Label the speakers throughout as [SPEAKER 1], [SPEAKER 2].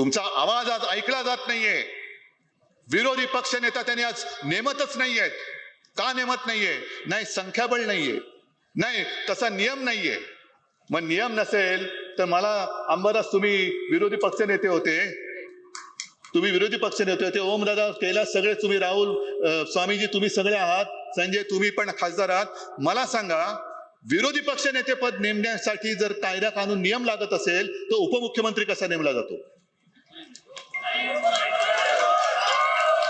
[SPEAKER 1] तुमचा आवाज आज ऐकला जात नाहीये. विरोधी पक्ष नेता त्यांनी आज नेमतच नाहीयेत का नेमत नाहीये? नाही संख्याबळ नाहीये. नाही तसा नियम नाहीये. मग नियम नसेल तर मला अंबादास तुम्ही विरोधी पक्ष नेते होते. तुम्ही विरोधी पक्ष नेते होते. ओम दादा कैलास सगळे तुम्ही राहुल स्वामीजी तुम्ही सगळे आहात. संजय तुम्ही पण खासदार आहात. मला सांगा विरोधी पक्ष नेते पद नेमण्यासाठी जर कायदा कानून नियम लागत असेल तर उपमुख्यमंत्री कसा नेमला जातो?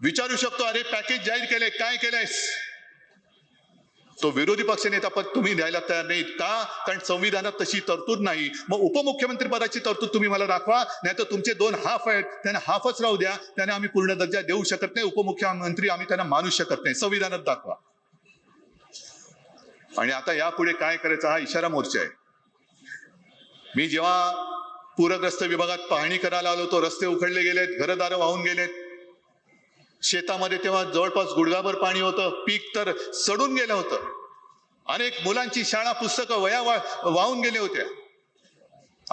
[SPEAKER 1] विचारू शकतो अरे पॅकेज जाहीर केले काय केलंयस? तो विरोधी पक्ष नेता पद तुम्ही द्यायला तयार नाहीत का? कारण संविधानात तशी तरतूद नाही. मग उपमुख्यमंत्री पदाची तरतूद तुम्ही मला दाखवा नाही तर तुमचे दोन हाफ आहेत त्यांना हाफच राहू द्या त्यांना आम्ही पूर्ण दर्जा देऊ शकत नाही उपमुख्यमंत्री आम्ही त्यांना मानू शकत नाही. संविधानात दाखवा. आणि आता यापुढे काय करायचा हा इशारा मोर्चा आहे. मी जेव्हा पूरग्रस्त विभागात पाहणी करायला आलो तो रस्ते उखडले गेलेत घरदारं वाहून गेलेत शेतामध्ये तेव्हा जवळपास गुडघाभर पाणी होतं पीक तर सडून गेलं होतं. अनेक मुलांची शाळा पुस्तकं वया वा- वाहून गेले होत्या.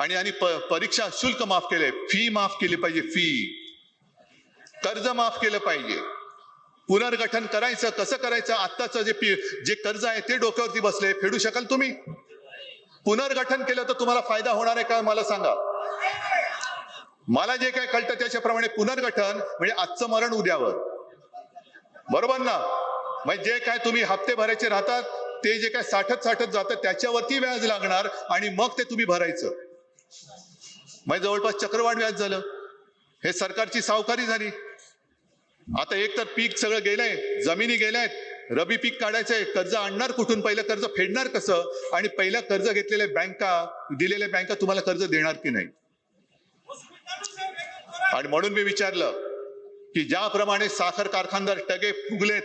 [SPEAKER 1] आणि आणि प- परीक्षा शुल्क माफ केले. फी माफ केली पाहिजे फी. कर्ज माफ केलं पाहिजे. पुनर्गठन करायचं कसं करायचं? आत्ताचं जे पी जे कर्ज आहे ते डोक्यावरती बसले. फेडू शकाल तुम्ही? पुनर्गठन केलं तर तुम्हाला फायदा होणार आहे का? मला सांगा. मला जे काय कळतं त्याच्याप्रमाणे पुनर्गठन म्हणजे आजचं मरण उद्यावर. बरोबर ना? म्हणजे जे काय तुम्ही हप्ते भरायचे राहतात ते जे काय साठत साठत जातं त्याच्यावरती व्याज लागणार आणि मग ते तुम्ही भरायचं. म्हणजे जवळपास चक्रवाढ व्याज झालं. हे सरकारची सावकारी झाली. आता एक तर पीक सगळं गेलंय जमिनी गेल्या रबी पीक काढायचंय कर्ज आणणार कुठून? पहिलं कर्ज फेडणार कसं? आणि पहिलं कर्ज घेतलेल्या बँका दिलेल्या बँका तुम्हाला कर्ज देणार की नाही? आणि म्हणून मी विचारलं की ज्याप्रमाणे साखर कारखानदार टगे फुगलेत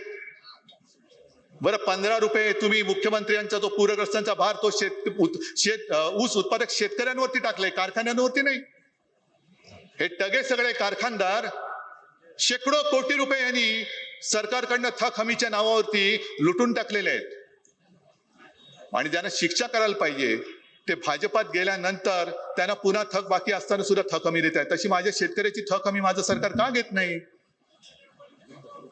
[SPEAKER 1] बरं पंधरा रुपये तुम्ही मुख्यमंत्र्यांचा जो पूरग्रस्तांचा भार तो शेत उत- शेत ऊस उत्पादक शेतकऱ्यांवरती टाकले कारखान्यांवरती नाही. हे टगे सगळे कारखानदार शेकडो कोटी रुपये यांनी सरकारकडनं थक हमीच्या नावावरती लुटून टाकलेले आहेत. आणि ज्यांना शिक्षा करायला पाहिजे ते भाजपात गेल्यानंतर त्यांना पुन्हा थक बाकी असताना सुद्धा थक हमी देत आहे तशी माझ्या शेतकऱ्याची थक हमी माझं सरकार का घेत नाही?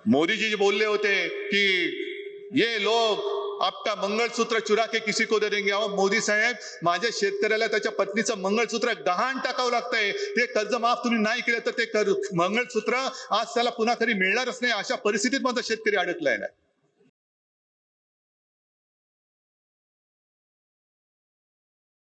[SPEAKER 1] मोदीजी जे बोलले होते की ये लोक आपका मंगळसूत्र चुरा के किसी को दे देंगे. अहो मोदी साहेब माझ्या शेतकऱ्याला त्याच्या पत्नीचं मंगळसूत्र गहाण टाकावं लागतंय. ते कर्ज माफ तुम्ही नाही केलं तर ते कर मंगळसूत्र आज त्याला पुन्हा कधी मिळणारच नाही अशा परिस्थितीत माझा शेतकरी अडकलाय ना.